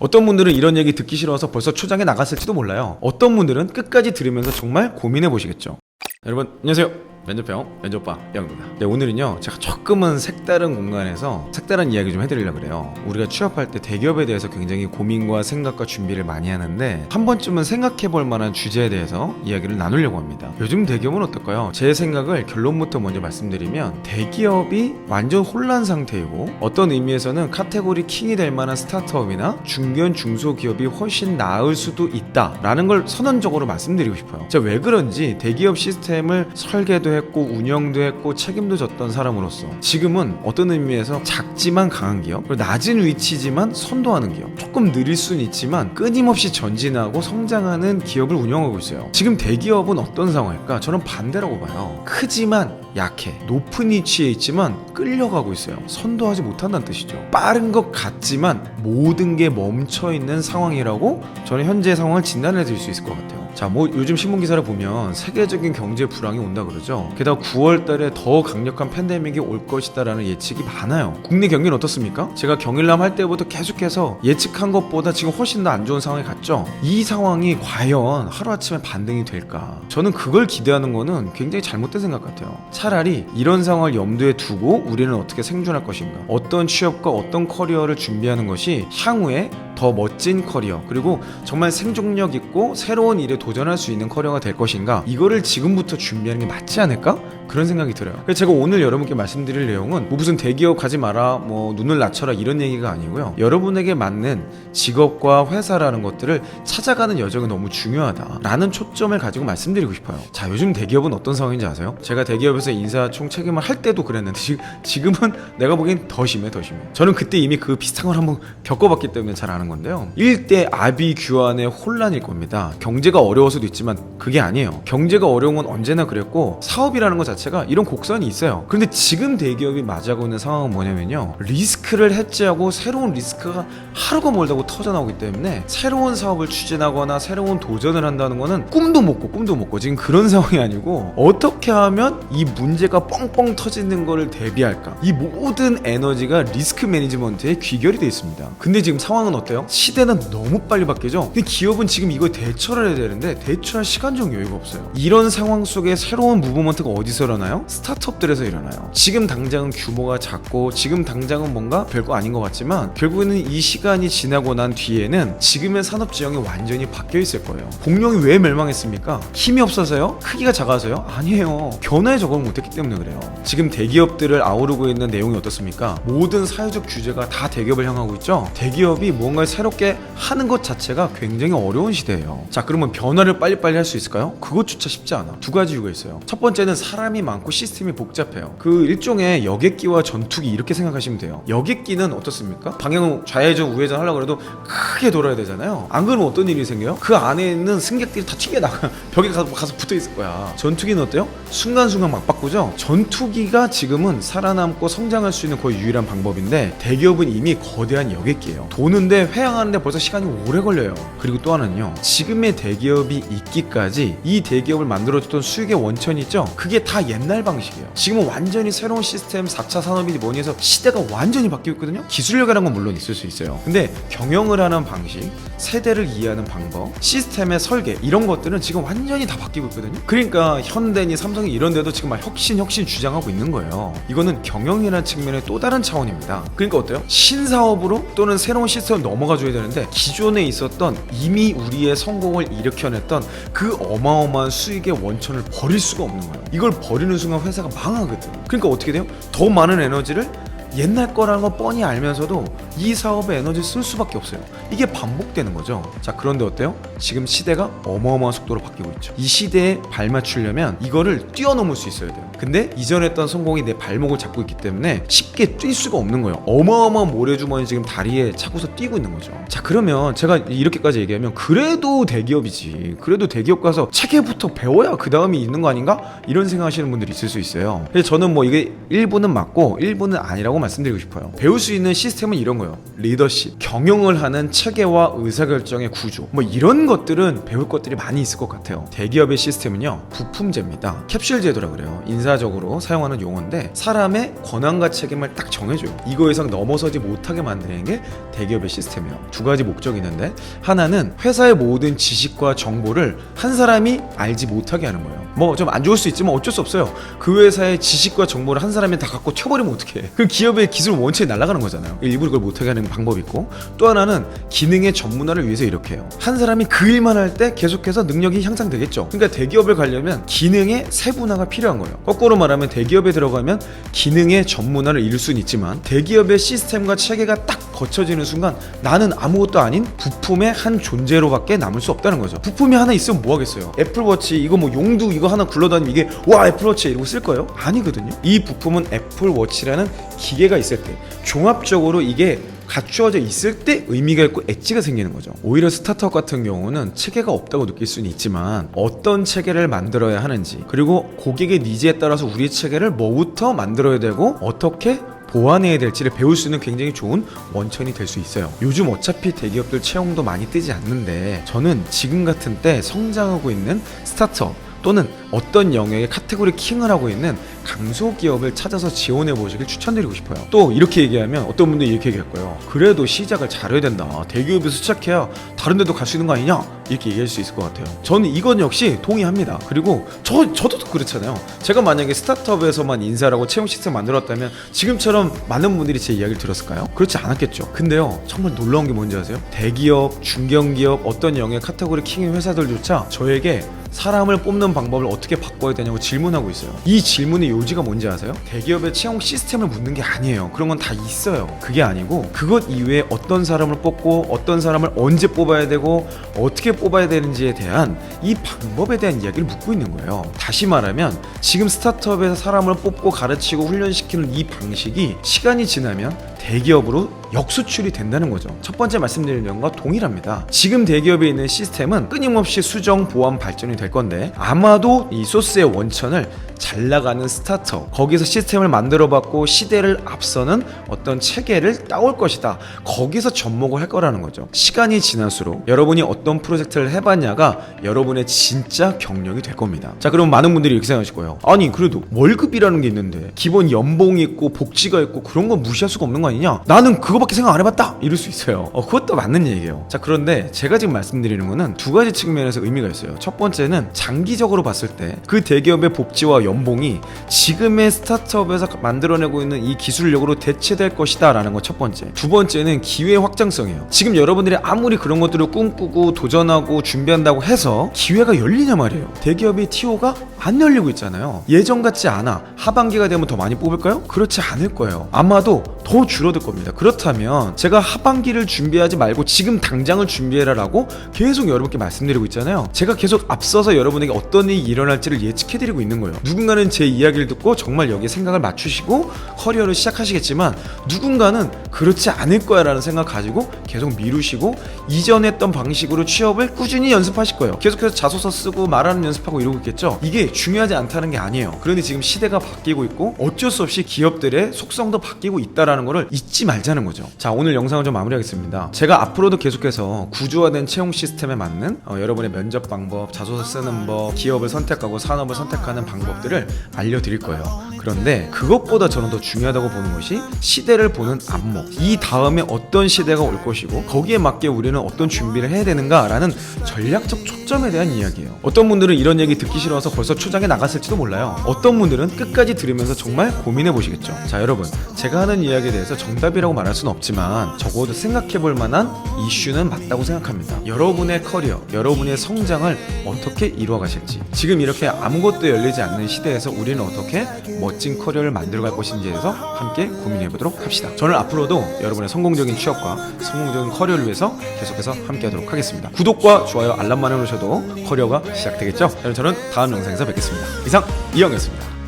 어떤 분들은 이런 얘기 듣기 싫어서 벌써 초장에 나갔을지도 몰라요. 어떤 분들은 끝까지 들으면서 정말 고민해 보시겠죠. 여러분 안녕하세요. 면접병 면접빠 영입니다. 네 오늘은요 제가 조금은 색다른 공간에서 색다른 이야기 좀 해드리려고 그래요. 우리가 취업할 때 대기업에 대해서 굉장히 고민과 생각과 준비를 많이 하는데 한 번쯤은 생각해볼 만한 주제에 대해서 이야기를 나누려고 합니다. 요즘 대기업은 어떨까요? 제 생각을 결론부터 먼저 말씀드리면 대기업이 완전 혼란 상태이고 어떤 의미에서는 카테고리 킹이 될 만한 스타트업이나 중견 중소기업이 훨씬 나을 수도 있다 라는 걸 선언적으로 말씀드리고 싶어요. 제가 왜 그런지 대기업 시스템을 설계도 했고 운영도 했고 책임도 졌던 사람으로서 지금은 어떤 의미에서 작지만 강한 기업 그리고 낮은 위치지만 선도하는 기업 조금 느릴 수는 있지만 끊임없이 전진하고 성장하는 기업을 운영하고 있어요. 지금 대기업은 어떤 상황일까? 저는 반대라고 봐요. 크지만 약해 높은 위치에 있지만 끌려가고 있어요. 선도하지 못한다는 뜻이죠. 빠른 것 같지만 모든 게 멈춰 있는 상황이라고 저는 현재 상황을 진단해 드릴 수 있을 것 같아요. 자, 뭐 요즘 신문 기사를 보면 세계적인 경제 불황이 온다 그러죠. 게다가 9월 달에 더 강력한 팬데믹이 올 것이다라는 예측이 많아요. 국내 경기는 어떻습니까? 제가 경일남 할 때부터 계속해서 예측한 것보다 지금 훨씬 더 안 좋은 상황이 갔죠. 이 상황이 과연 하루아침에 반등이 될까? 저는 그걸 기대하는 거는 굉장히 잘못된 생각 같아요. 차라리 이런 상황을 염두에 두고 우리는 어떻게 생존할 것인가? 어떤 취업과 어떤 커리어를 준비하는 것이 향후에 더 멋진 커리어 그리고 정말 생존력 있고 새로운 일에 도전할 수 있는 커리어가 될 것인가? 이거를 지금부터 준비하는 게 맞지 않을까 그런 생각이 들어요. 제가 오늘 여러분께 말씀드릴 내용은 뭐 무슨 대기업 가지 마라 뭐 눈을 낮춰라 이런 얘기가 아니고요. 여러분에게 맞는 직업과 회사라는 것들을 찾아가는 여정이 너무 중요하다라는 초점을 가지고 말씀드리고 싶어요. 자 요즘 대기업은 어떤 상황인지 아세요? 제가 대기업에서 인사총 책임을 할 때도 그랬는데 지- 지금은 내가 보기엔 더 심해 더 심해. 저는 그때 이미 그 비슷한 걸 한번 겪어봤기 때문에 잘 아는 건데요. 일대 아비 규환의 혼란일 겁니다. 경제가 어려워서도 있지만 그게 아니에요. 경제가 어려운 건 언제나 그랬고 사업이라는 것 자체가 이런 곡선이 있어요. 그런데 지금 대기업이 맞이하고 있는 상황은 뭐냐면요. 리스크를 해지하고 새로운 리스크가 하루가 멀다고 터져나오기 때문에 새로운 사업을 추진하거나 새로운 도전을 한다는 거는 꿈도 못 꿔, 꿈도 못 꿔. 지금 그런 상황이 아니고 어떻게 하면 이 문제가 뻥뻥 터지는 거를 대비할까? 이 모든 에너지가 리스크 매니지먼트에 귀결이 돼 있습니다. 근데 지금 상황은 어때요? 시대는 너무 빨리 바뀌죠? 근데 기업은 지금 이거 대처를 해야 되는데 대처할 시간적 여유가 없어요. 이런 상황 속에 새로운 무브먼트가 어디서 일어나요? 스타트업들에서 일어나요. 지금 당장은 규모가 작고 지금 당장은 뭔가 별거 아닌 것 같지만 결국에는 이 시간이 지나고 난 뒤에는 지금의 산업 지형이 완전히 바뀌어 있을 거예요. 공룡이 왜 멸망했습니까? 힘이 없어서요? 크기가 작아서요? 아니에요. 변화에 적응을 못했기 때문에 그래요. 지금 대기업들을 아우르고 있는 내용이 어떻습니까? 모든 사회적 규제가 다 대기업을 향하고 있죠. 대기업이 뭔가를 새롭게 하는 것 자체가 굉장히 어려운 시대예요. 자, 그러면 변화를 빨리빨리 할 수 있을까요? 그것조차 쉽지 않아. 두 가지 이유가 있어요. 첫 번째는 사람이 많고 시스템이 복잡해요. 그 일종의 여객기와 전투기 이렇게 생각하시면 돼요. 여객기는 어떻습니까? 방향 좌회전 우회전 하려고 해도 크게 돌아야 되잖아요. 안 그러면 어떤 일이 생겨요? 그 안에 있는 승객들이 다 튕겨 나가 벽에 가서, 가서 붙어 있을 거야. 전투기는 어때요? 순간순간 막 바꾸죠. 전투기가 지금은 살아남고 성장할 수 있는 거의 유일한 방법인데 대기업은 이미 거대한 여객기예요. 도는데 회항하는데 벌써 시간이 오래 걸려요. 그리고 또 하나는요. 지금의 대기업이 있기까지 이 대기업을 만들어줬던 수익의 원천이 있죠. 그게 다 옛날 방식이에요. 지금은 완전히 새로운 시스템 4차 산업이 뭐니 해서 시대가 완전히 바뀌고 있거든요. 기술력이라는 건 물론 있을 수 있어요. 근데 경영을 하는 방식, 세대를 이해하는 방법, 시스템의 설계 이런 것들은 지금 완전히 다 바뀌고 있거든요. 그러니까 현대니 삼성이 이런 데도 지금 막 혁신 혁신 주장하고 있는 거예요. 이거는 경영이라는 측면의 또 다른 차원입니다. 그러니까 어때요? 신사업으로 또는 새로운 시스템을 넘어가 줘야 되는데 기존에 있었던 이미 우리의 성공을 일으켜냈던 그 어마어마한 수익의 원천을 버릴 수가 없는 거예요. 이걸 버리는 순간 회사가 망하거든. 그러니까 어떻게 돼요? 더 많은 에너지를 옛날 거라는 거 뻔히 알면서도 이 사업에 에너지 쓸 수밖에 없어요. 이게 반복되는 거죠. 자, 그런데 어때요? 지금 시대가 어마어마한 속도로 바뀌고 있죠. 이 시대에 발맞추려면 이거를 뛰어넘을 수 있어야 돼요. 근데 이전에 했던 성공이 내 발목을 잡고 있기 때문에 쉽게 뛸 수가 없는 거예요. 어마어마한 모래주머니 지금 다리에 차고서 뛰고 있는 거죠. 자, 그러면 제가 이렇게까지 얘기하면 그래도 대기업이지. 그래도 대기업 가서 체계부터 배워야 그 다음이 있는 거 아닌가? 이런 생각하시는 분들이 있을 수 있어요. 그래서 저는 뭐 이게 일부는 맞고 일부는 아니라고 말씀드리고 싶어요. 배울 수 있는 시스템은 이런 거예요. 리더십, 경영을 하는 체계와 의사결정의 구조, 뭐 이런 것들은 배울 것들이 많이 있을 것 같아요. 대기업의 시스템은요, 부품제입니다. 캡슐 제도라 그래요. 인사적으로 사용하는 용어인데 사람의 권한과 책임을 딱 정해줘요. 이거 이상 넘어서지 못하게 만드는 게 대기업의 시스템이에요. 두 가지 목적이 있는데 하나는 회사의 모든 지식과 정보를 한 사람이 알지 못하게 하는 거예요. 뭐 좀 안 좋을 수 있지만 어쩔 수 없어요. 그 회사의 지식과 정보를 한 사람이 다 갖고 튀어버리면 어떡해. 그 기업 의 기술 원천이 날아가는 거잖아요. 일부러 그걸 못하게 하는 방법이 있고 또 하나는 기능의 전문화를 위해서 이렇게 해요. 한 사람이 그 일만 할 때 계속해서 능력이 향상되겠죠. 그러니까 대기업을 가려면 기능의 세분화가 필요한 거예요. 거꾸로 말하면 대기업에 들어가면 기능의 전문화를 이룰 수는 있지만 대기업의 시스템과 체계가 딱 거쳐지는 순간 나는 아무것도 아닌 부품의 한 존재로밖에 남을 수 없다는 거죠. 부품이 하나 있으면 뭐 하겠어요? 애플워치 이거 뭐 용두 이거 하나 굴러다니면 이게 와 애플워치 이러고 쓸 거예요? 아니거든요. 이 부품은 애플워치라는 기계 가 있을 때 종합적으로 이게 갖추어져 있을 때 의미가 있고 엣지가 생기는 거죠. 오히려 스타트업 같은 경우는 체계가 없다고 느낄 수는 있지만 어떤 체계를 만들어야 하는지 그리고 고객의 니즈에 따라서 우리의 체계를 뭐부터 만들어야 되고 어떻게 보완해야 될지를 배울 수 있는 굉장히 좋은 원천이 될 수 있어요. 요즘 어차피 대기업들 채용도 많이 뜨지 않는데 저는 지금 같은 때 성장하고 있는 스타트업 또는 어떤 영역의 카테고리 킹을 하고 있는 강소 기업을 찾아서 지원해 보시길 추천드리고 싶어요. 또 이렇게 얘기하면 어떤 분들이 이렇게 얘기할 거예요. 그래도 시작을 잘해야 된다. 대기업에서 시작해야 다른 데도 갈 수 있는 거 아니냐? 이렇게 얘기할 수 있을 것 같아요. 저는 이건 역시 동의합니다. 그리고 저 저도 그렇잖아요. 제가 만약에 스타트업에서만 인사를 하고 채용 시스템 만들었다면 지금처럼 많은 분들이 제 이야기를 들었을까요? 그렇지 않았겠죠. 근데요, 정말 놀라운 게 뭔지 아세요? 대기업, 중견기업, 어떤 영역 카테고리 킹의 회사들조차 저에게 사람을 뽑는 방법을 어떻게 바꿔야 되냐고 질문하고 있어요. 이 질문의 요지가 뭔지 아세요? 대기업의 채용 시스템을 묻는 게 아니에요. 그런 건 다 있어요. 그게 아니고 그것 이외에 어떤 사람을 뽑고 어떤 사람을 언제 뽑아야 되고 어떻게 뽑아야 되는지에 대한 이 방법에 대한 이야기를 묻고 있는 거예요. 다시 말하면 지금 스타트업에서 사람을 뽑고 가르치고 훈련시키는 이 방식이 시간이 지나면 대기업으로 역수출이 된다는 거죠. 첫 번째 말씀드린 점과 동일합니다. 지금 대기업에 있는 시스템은 끊임없이 수정, 보완, 발전이 될 건데 아마도 이 소스의 원천을 잘 나가는 스타트업 거기서 시스템을 만들어봤고 시대를 앞서는 어떤 체계를 따올 것이다. 거기서 접목을 할 거라는 거죠. 시간이 지날수록 여러분이 어떤 프로젝트를 해봤냐가 여러분의 진짜 경력이 될 겁니다. 자, 그럼 많은 분들이 이렇게 생각하실 거예요. 아니 그래도 월급이라는 게 있는데 기본 연봉이 있고 복지가 있고 그런 건 무시할 수가 없는 거 아니냐? 나는 그거밖에 생각 안 해봤다. 이럴 수 있어요. 어, 그것도 맞는 얘기예요. 자, 그런데 제가 지금 말씀드리는 거는 두 가지 측면에서 의미가 있어요. 첫 번째는 장기적으로 봤을 때 그 대기업의 복지와 연봉이 지금의 스타트업에서 만들어내고 있는 이 기술력으로 대체될 것이다 라는 거 첫 번째. 두 번째는 기회 확장성이에요. 지금 여러분들이 아무리 그런 것들을 꿈꾸고 도전하고 준비한다고 해서 기회가 열리냐 말이에요. 대기업의 TO가 안 열리고 있잖아요. 예전 같지 않아. 하반기가 되면 더 많이 뽑을까요? 그렇지 않을 거예요. 아마도 더 줄어들 겁니다. 그렇다면 제가 하반기를 준비하지 말고 지금 당장을 준비해라 라고 계속 여러분께 말씀드리고 있잖아요. 제가 계속 앞서서 여러분에게 어떤 일이 일어날지를 예측해드리고 있는 거예요. 누 군가는 제 이야기를 듣고 정말 여기에 생각을 맞추시고 커리어를 시작하시겠지만 누군가는 그렇지 않을 거야라는 생각 가지고 계속 미루시고 이전 했던 방식으로 취업을 꾸준히 연습하실 거예요. 계속해서 자소서 쓰고 말하는 연습하고 이러고 있겠죠. 이게 중요하지 않다는 게 아니에요. 그런데 지금 시대가 바뀌고 있고 어쩔 수 없이 기업들의 속성도 바뀌고 있다라는 거를 잊지 말자는 거죠. 자 오늘 영상을 좀 마무리하겠습니다. 제가 앞으로도 계속해서 구조화된 채용 시스템에 맞는 어, 여러분의 면접 방법, 자소서 쓰는 법, 기업을 선택하고 산업을 선택하는 방법들 을 알려드릴 거예요. 그런데 그것보다 저는 더 중요하다고 보는 것이 시대를 보는 안목. 이 다음에 어떤 시대가 올 것이고 거기에 맞게 우리는 어떤 준비를 해야 되는가라는 전략적 초점에 대한 이야기예요. 어떤 분들은 이런 얘기 듣기 싫어서 벌써 초장에 나갔을지도 몰라요. 어떤 분들은 끝까지 들으면서 정말 고민해 보시겠죠. 자, 여러분. 제가 하는 이야기에 대해서 정답이라고 말할 수는 없지만 적어도 생각해 볼 만한 이슈는 맞다고 생각합니다. 여러분의 커리어, 여러분의 성장을 어떻게 이루어 가실지. 지금 이렇게 아무것도 열리지 않는 시대 에서 우리는 어떻게 멋진 커리어를 만들어 갈 것인지에 대해서 함께 고민해 보도록 합시다. 저는 앞으로도 여러분의 성공적인 취업과 성공적인 커리어를 위해서 계속해서 함께 하도록 하겠습니다. 구독과 좋아요, 알람만 해놓으셔도 커리어가 시작되겠죠? 저는 다음 영상에서 뵙겠습니다. 이상 이영이었습니다.